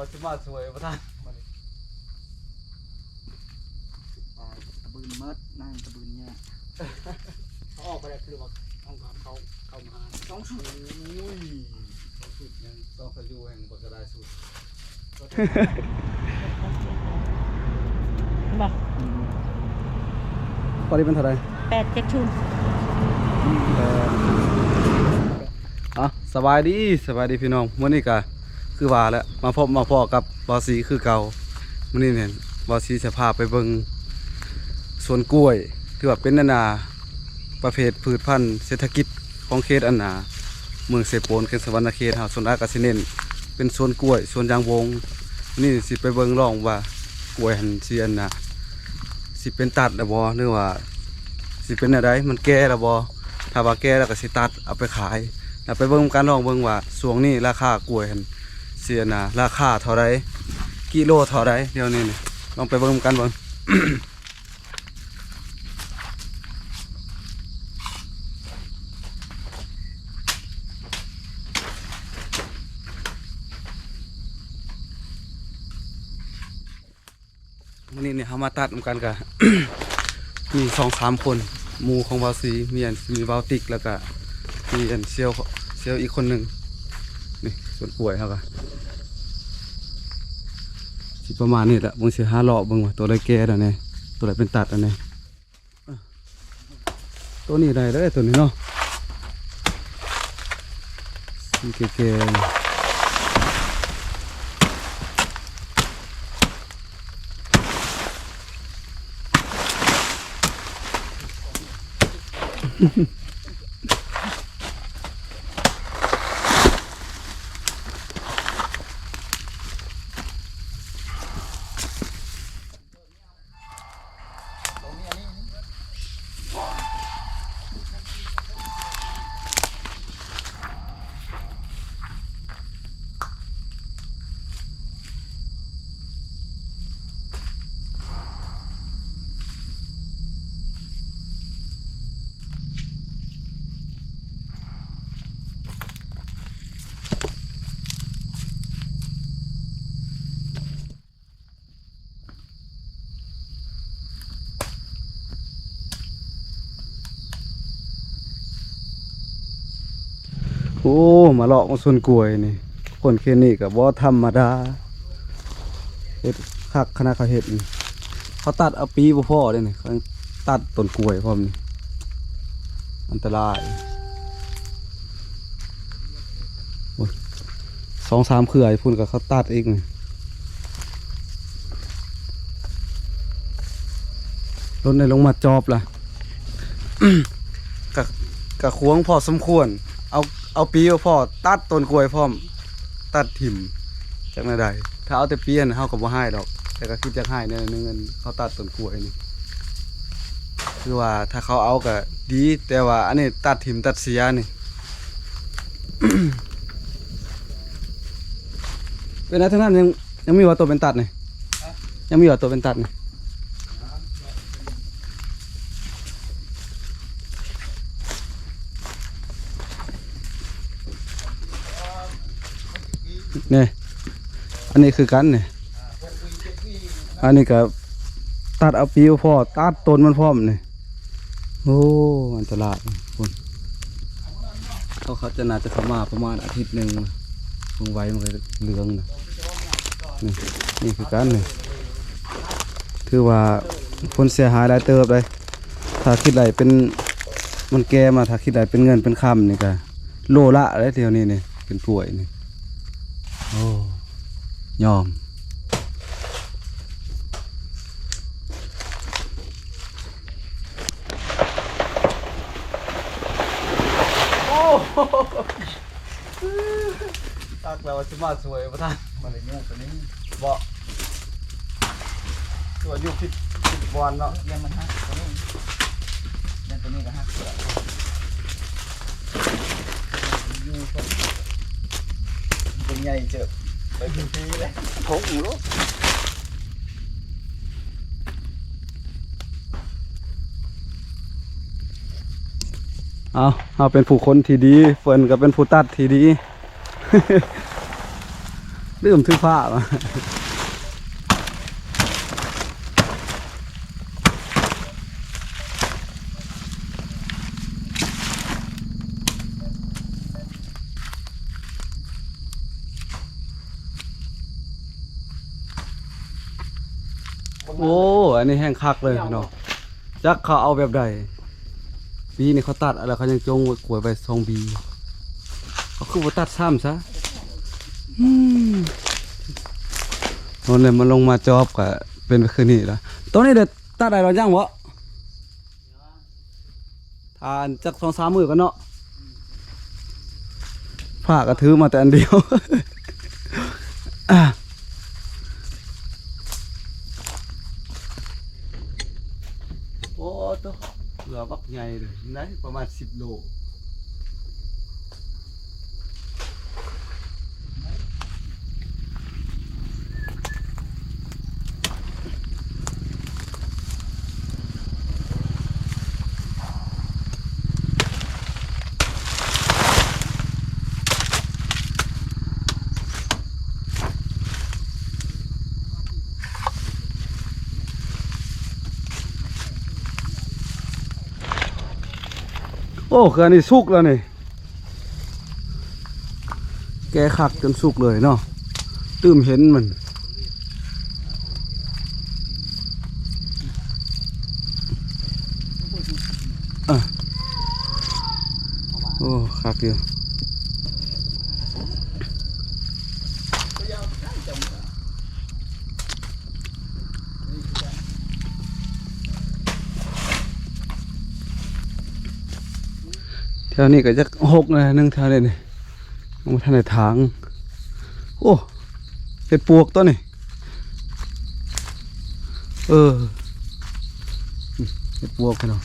ว่าสิมาสวยบ่ทันมานตะบืนเมิดนั่งตะบืนเนี่ยเขาออกไปได้คือว่าต้องเขาเขาเขามาต้องสุดอุ้ยต้องสุดยังต้องขยูแห่งบ่กระไดสุดบอกตอนนี้เป็นเท่าไรแปดเจ็ดชุนอะสบายดีสบายดีพี่น้องมื้อนี้ก็ คือว่าแล้วมาพบมาพอกับบอสีคือเก่ามื้อนี้เนี่ยบอสีจะพาไปเบิงสวนกล้วยที่ว่าเป็นนานาประเภทพืชพันธุ์เศรษฐกิจของเขตอันนาเมืองเสโปนเขตสวรรณเขตเฮาสวนอากาศสิเนนเป็นสวนกล้วยสวนยางวงนี่สิไปเบิ่งลองว่ากล้วยหันสิอันนะสิเป็นตัดแล้วบ่หรือว่าสิเป็นอะไรมันแก่แล้วบ่ถ้าว่าแก่แล้วก็สิตัดเอาไปขายแล้วไปเบิงการลองเบิงว่าช่วงนี้ราคากล้วยหันียนะราคาเท่าไรกิโลเท่าไรเดี๋ยวนี้นี่ลองไปเบิ่งกันเบิ่งวันนี้เนี่ยเขามาตัดนกันกับมีสองสามคนหมูของบาซีมีอันมีบาติกแล้วก็มีอันเซียวเซียวอีกคนหนึ่งนี่ส่วนป่วยเขาก็สิ ประมาณนี้แหละมึงสิห้าเลาะบิ่งว่าตัวไรแก่แล้วนี่ยตัวไรเป็นตัดอันนี้ตัวนี้ได้เลยตัวนี้เนาะสีแก่ๆ โอ้มาเลาะมาส่วนกล้วยนี่ คนเคนนี่กับบ่ธรรมดาเฮ็ดคักคณะเขาเฮ็ดนี่เขาตัดเอาปีบ่พอเด้นี่เขาตัดต้นกล้วยพร้อมนี่อันตรายสองสามเครือไอ้พุ่นกับเขาตัดอีกนี่รถในลงมาจอบล่ะกะกะควงพอสมควร เอา เอาปีเอาพอตัดต้นกล้วยพร้อม ตัดถิ่มจากนั้นได้ถ้าเอาแต่เปียนเฮาก็บ่ให้ดอก แต่ก็คิดจะให้แน่นึงเงินเขาตัดต้นกล้วยนี่คือว่าถ้าเขาเอาก็ดี แต่ว่า อันนี้ตัดถิ่มตัดเสียนี่เป็นอะไรทั้งนั้นยังยังมีว่าตัวเป็นตัดนี่ยังมีว่าตัวเป็นตัดนี่นี่อั นนี้คือกันเนี่ยอันนี้ก็ตัดเอาปีเอาพอตัดต้นมันพร้อมนี่ยโอ้อันตรายคนเขาเขาจะน่าจะเข้ามาประมาณอาทิตย์หนึ่งคงไว้มันก็เหลืองนะนี่นี่คือกันเนี่ถือว่าคนเสียหายหลายเติบเลยถ้าคิดไรเป็นมันแก่มาถ้าคิดไรเป็นเงินเป็นคำนี่ก็โลละเลยเดียวนี้นี่เป็นป่วยนี่โอ้ ยอม โอ้โหตักแล้วว่าสิมาสวยบ่ทันมาเลยเนี่ยตัวนี้บ่ตัวอยู่ผิดผิดบอลเนาะเลี้ยงมันฮักตัวนี้เลี้ยงตัวนี้ก็ฮักเสืออยู่คนเป็นใหญ่เจอ ไปเป็นปีเลยโถอูลูกเอาเอาเป็นผู้คนที่ดีเฟิร์นก็เป็นผู้ตัดที่ดีดื่มถือผ้ามา โอ้ อันนี้แห้งคักเลยพี่น้องจักเขาเอาแบบใดบีนี่เขาตัดอะไรเขายังจงกวยไปทรงบีเขาคือว่าตัดซ้ำซะอืมโน่นเลยมันลงมาจอบกะเป็นคืนนี้ละตรงนี้เด็ดตัดอะไรเราย่างวะทานจักสองสามมือกันเนาะผ้ากระถือมาแต่อันเดียว อะ โอ้ตัวเหลือบัก ใหญ่เลยได้ประมาณสิบโล โอ้คืออันนี้สุกแล้วนี่ แกขักจนสุกเลยเนาะตื่มเห็นมันอะโอ้ขักอยู่ ถวนี้ก็จะหกเลยหนึ่งแถวนี้นี่มันทันในทาง โอ้เป็นปวกตัวนี่เออเป็นปวกพี่น้อง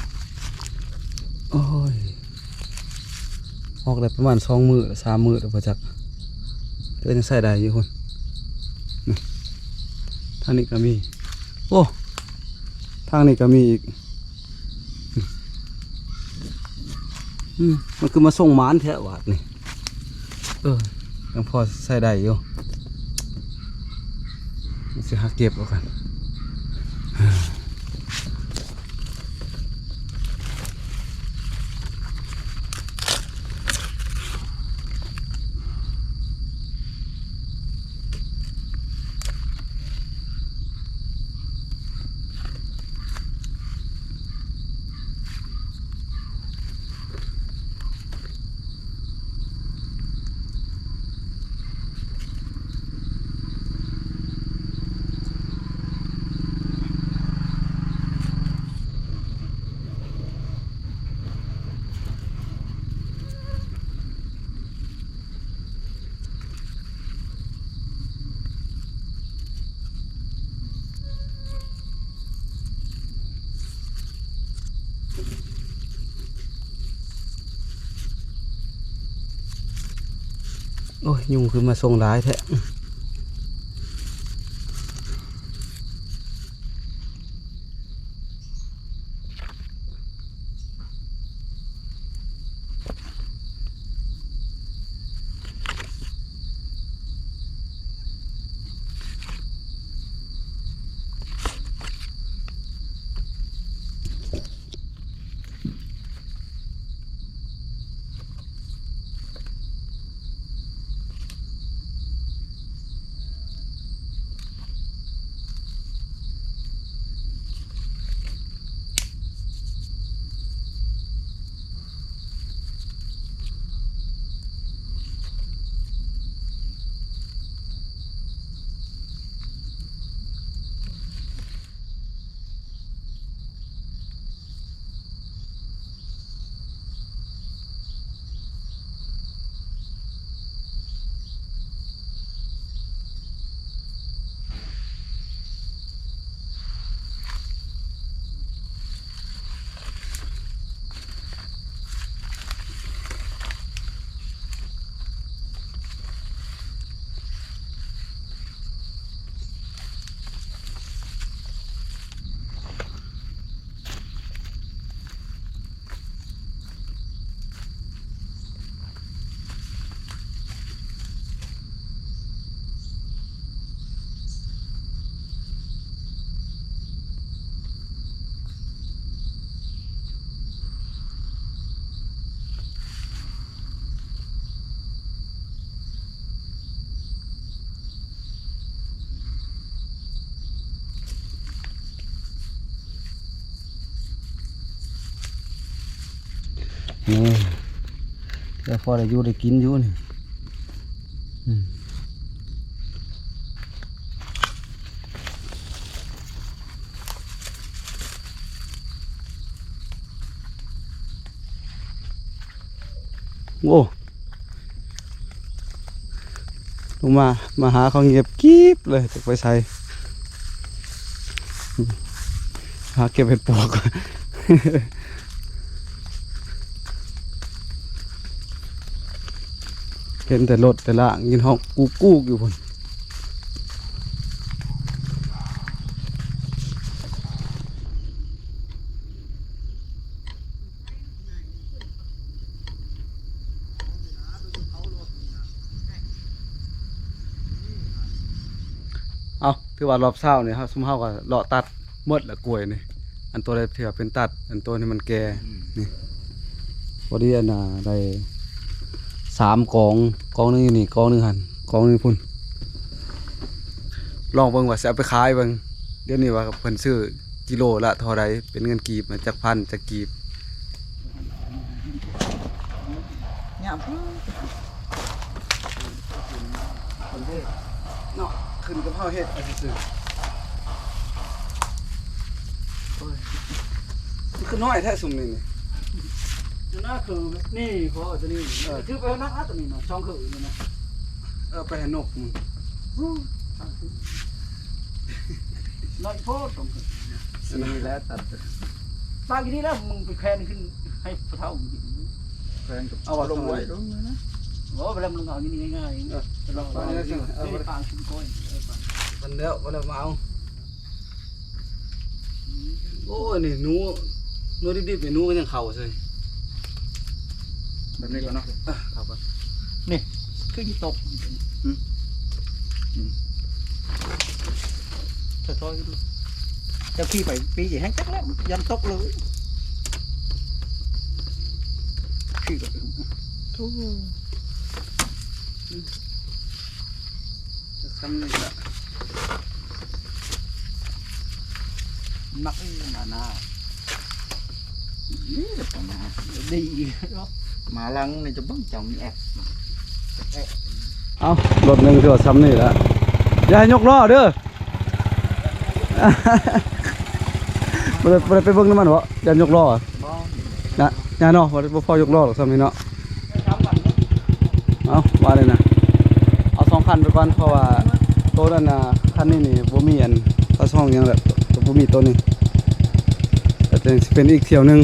โอ้ยออกได้ประมาณสองมือสามมือแล้วพอจักแต่ก็ยังใส่ได้อยู่คนนี่ทางนี้ก็มี โอ้ ทางนี้ก็มีอีก มมันคือมาส่งหมานแท้หวาดนี่ เออยังพอใส่ได้อยู่สิหาเก็บเอากัน โอ้ยยุงคือมาส่งร้ายแท้ นี่เดี๋ยวพอได้อยู่ได้กินอยู่นี่อืมโอ้ลงมา มาหาเขาเงียบกีบเลยจะไปใส่หาเก็บเห็ดปวก เห็นแต่รถแต่ละยินห้องกูกูกอยู่พุ่นเอาถือว่ารอบเช้าเนี่ยครับซุมเฮาก็เลาะตัดหมดละกล้วยนี่อันตัวใดเถื่อเป็นตัด อันตัวนี้มันแก่นี่พอดีอันน่ะได้ สามกองกองนึงอยู่นี่กองนึงหันกองนึงพุ่นลองเบิ่งว่าสิเอาไปขายเบิ่งเดี๋ยวนี้ว่าเพิ่นซื้อกิโลละเท่าใดเป็นเงินกีบมาจากพันจากกีบเนี่ยเพิ่งเนาะขึ้นกับเฮาเฮ็ดอันซื่อโอ้ยมันคือน้อยแท้ซุมนี่นี่ นั่นคือนี่พอตัวนี้คือไปนักอัดตัวนี้นาะช่องคือนี่นะเออไปให้นกมึงน้อยโพดตรงคือสีแล้วตัดบางทีนี่แล้วมึงไปแคนขึ้นให้พระเท่ามึงกินแฟนกับเอาลงไว้ลงนะโอ้เวลามึงเอาอย่างนี้ง่ายๆเออเราเอาอย่างนี้เออปางขึ้นก้อยเออปางมันแล้วบ่แล้วมาเอาโอ้นี่หนูหนูดิบๆนี่หนูก็ยังเข้าใส่ แบบนี้ก่อนเนาะอะครับอะคือยี่ตกจะซอยดูเจ้าขี้ไปปีอย่างให้จักแล้วยันตกเลยขี้แบบจะซ้ำนี่ละมักมาหน้านี่แหละประ มาณดีเนาะหมาลังนี่จะบ้องจังมีแอบเอารถหนึงคือว่าซ้ำนี่ละอย่าให้ยกล้อเด้อบ่ได้บ่ได้ไปเบิ่งน้ำมันบ่อย่ายกล้ออะบ้องนะอย่าเนาะบ่ได้บ่พอยกล้อหรอกซ้ำนี่เนาะเอาว่าเลยนะเอาสองคันไปก่อนเพราะว่าตัวนั้นนะคันนี้นี่บ่มีอันตาช่องหยังแบบตัวบ่มีตัวนี้แต่จะสิเป็นอีกเที่ยวหนึง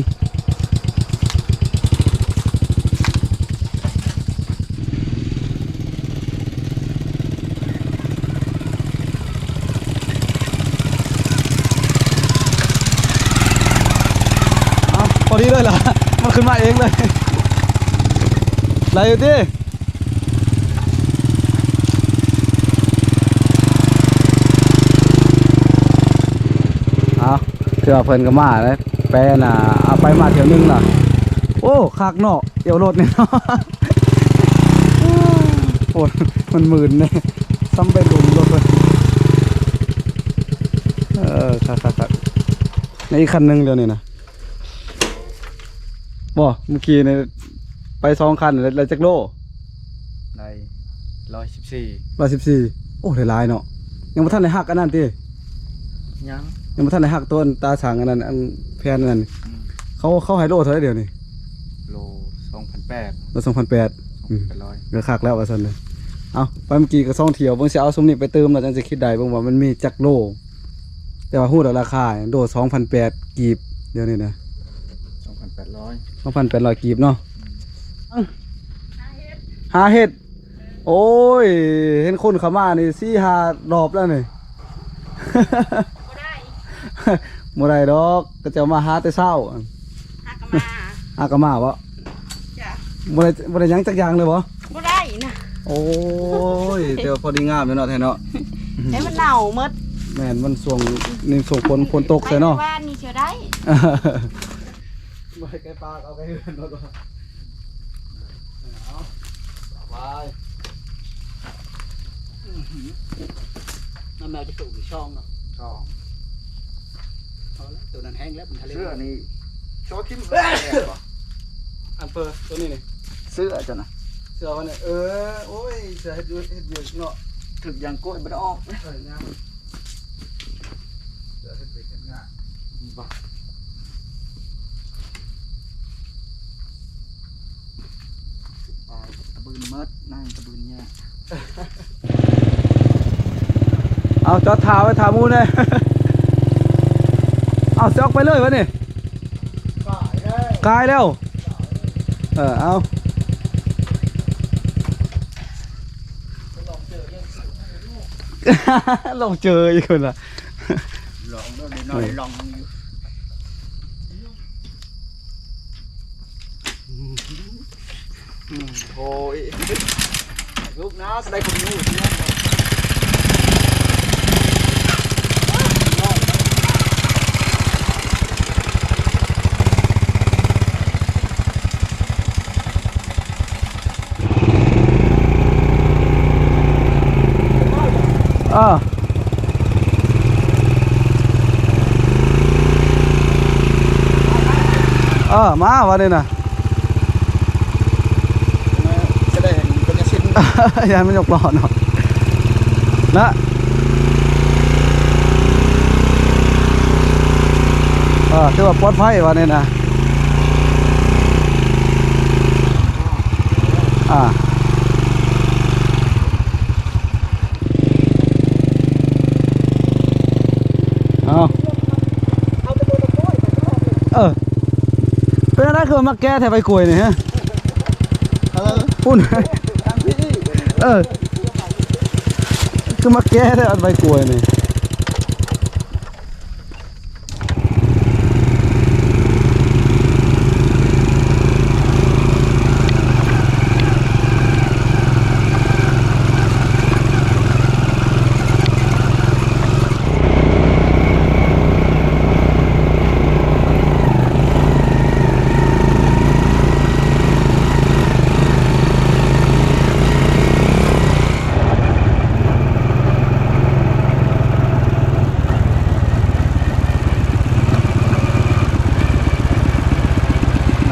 เอาพอดี เลยเหรอ มันขึ้นมาเองเลยไหลอยู่ดิเอาเถื่อเพิ่นก็มาเลยแปน่ะเอาไปมาเที่ยวหนึงน่ะ โอ้คักเนาะเอี่ยวรถเนี่เนาะโอ้ยมันหมื่นเนี่ยซ้ำไปลุมรถเลยเออคักคักคักในอีกคันหนึงเดี๋ยวนี้นะ บ่เมื่อกี้เนี่ยไปสองคันเลยเลยจักโลในร้อยสิบสี่ร้อยสิบสี่โอ้หลายๆเนาะยังบ่ทันได้หักอันนั้นติยังยังบ่ทันได้หักต้นตาสางอันนั้นอันแพนอันนั้นเขาเขาให้โลเท่าไหรเดี๋ยวนี้โลสองพันแปดโลสองพันแปดเป็นร้อยเงือคักแล้วว่าซั่นเลยเอาไปเมื่อกี้ก็ซ่องเที่ยวเบิ่งสิเอาสมนี้ไปเติมแล้วจังสิคิดได้เบิ่งว่ามันมีจักโล แต่ว่าฮู้แล้วราคาโดสองพันแปดกีบเดี๋ยวนี้นะส องพันแปดร้อยสองพันแปดร้อยกีบเนาะหาเห็ด โอ้ย เห็นคนเขามานี่สี่หารอบแล้วนี่บ่ได้บ่ได้ดอกก็จะมาหาแต่เช้าหักกะมาหากะมาบ่จ้ะบ่ได้บ่ได้หยังจักอย่างเลยบ่บ่ได้นะโอ้ยเดี๋ยวพอดีงามเลยเนาะแท้เนาะให้มันเน่าหมดแม่นมันส่วงนี่ส่งฝนฝนตกใส่เนาะไปว่านนี่เชียวได้ บ่ให้ไก่ปลาเอาไก่เฮือนรถว่าเอาไปน้ำแมวจะสูงช่องเนาะก็เอาละตัวนั้นแห้งแล้วมันทะเลเสื้อนี่โชว์ทิมออันเปอร์ตัวนี้นี่เสื้อจ้ะนะเสือวันนี้เออโอ้ยเสือเฮ็ดอยู่เฮ็ดอยู่เนาะถึกยางกล้วยบ่ได้ออกเอองามเสือเฮ็ดเด็กเฮ็ดงานบ่ไปตะ บืนเมิดนั่งตะบืนเนี่ยเอาจอดถาไว้ถามูเลยเอาเสือกไปเลยวะนี่กายแล้ว เออเอาลองเจออีกคนละลองด้วยน้อยลอง อยู่อืมโอ้ยลูกนะสไลด์คนนู้นเนี่ย เออเออมาวันนี้นะ จะได้เห็น เป็นอาชีพอยังไม่ยกล้อเนาะนะเออถือว่าปลอดภัยวันนี้นะอ่าเอาเออเป็นอะไรคือมาแก้แถวใบกล้วยนี่ฮะเออปุ่นทางพี่ เออ คือมาแก้ได้อันใบกล้วยนี่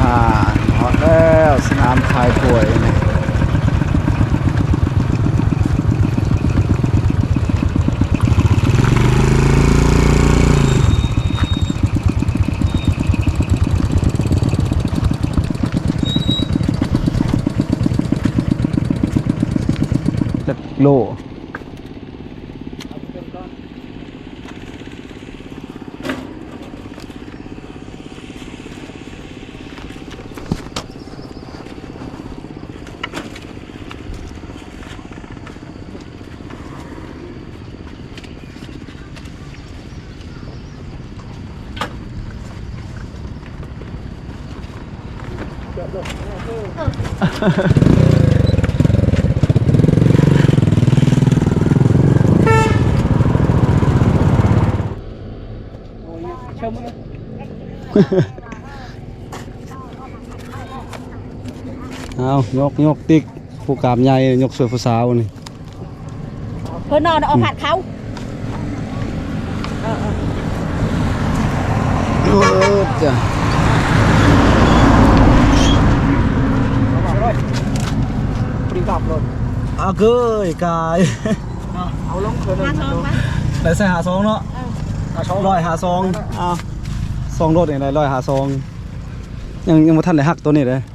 อ่าฮอดแล้วสนามคายกล้วยนี่ จักโลช เอายกยกติ๊กผู้กามใหญ่ยกสวยผู้สาวนี่เพิ่นนอนเอาผัดเขาเออจ้ะปรีกลับรถอาเกยกายเอาลงเกินเลยมาทองมาได้ใส่หาซองเนาะเอาช่องร้อยหาซองอ่าซองรถนี่ได้ร้อยหาซองยังยังบ่ทันได้หักตัวนี้เลยเออ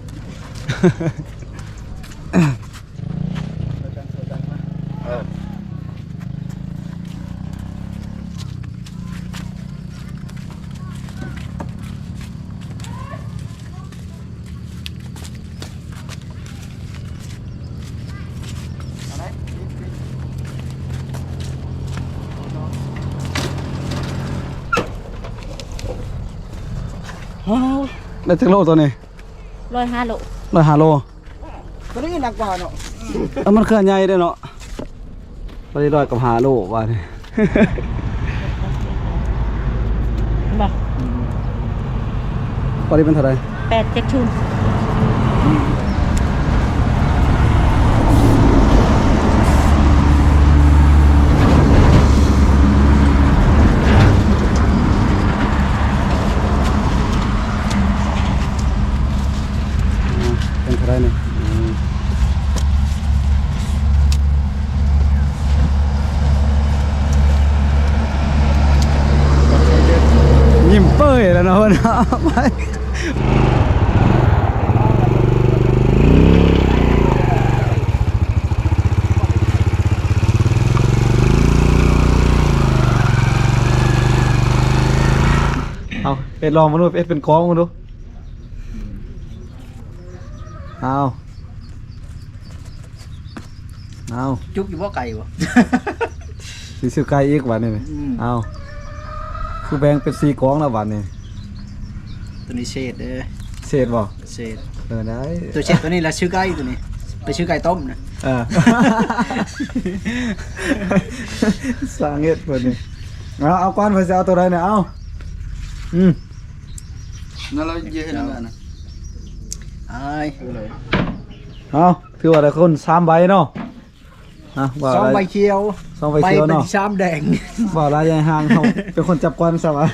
ได้จักโลตัวนี้ ร้อยห้าโล ร้อยหาโลตัวนี้หนักกว่าเนาะเอ้ามันเคลื่อนใหญ่เด้อเนาะบ่ได้ร้อยกับหาโลว่านี่บอกตอนนี้เป็นเท่าไหร่แปดเจ็ดชุน เอาเนาะไปเอาเป็ดลองมาดูเป็ดเป็นคล้องมาดูเอาเอาจุกอยู่บ่ไก่บ่สีซื้อไก่อีกวันนี้นี่อืมเอาคือแบ่งเป็นสีกองแล้ววันนี้ ตัวนี้เชดเด้อเศษบ่เชดเออได้ตัวเชดตัวนี้ละชื่อไก่ตัวนี้ ไปชื่อไก่ต้มนะเออ สร้างเฮ็ดเพิ่นนี่เอาเอาก้อนเพิ่นสิเอาตัวใดเนี่ยเอาอืมนั่นเราเยอะนั่นนะอ้ายเลยเอาถือว่าได้คนสามใบเนาะอะว่าซองอะไร ใบเขียวสองใบเขียวเป็นเนาะชามแดง ว่าอะไรยายห่างเขาเป็นคนจับก้อนซะวะ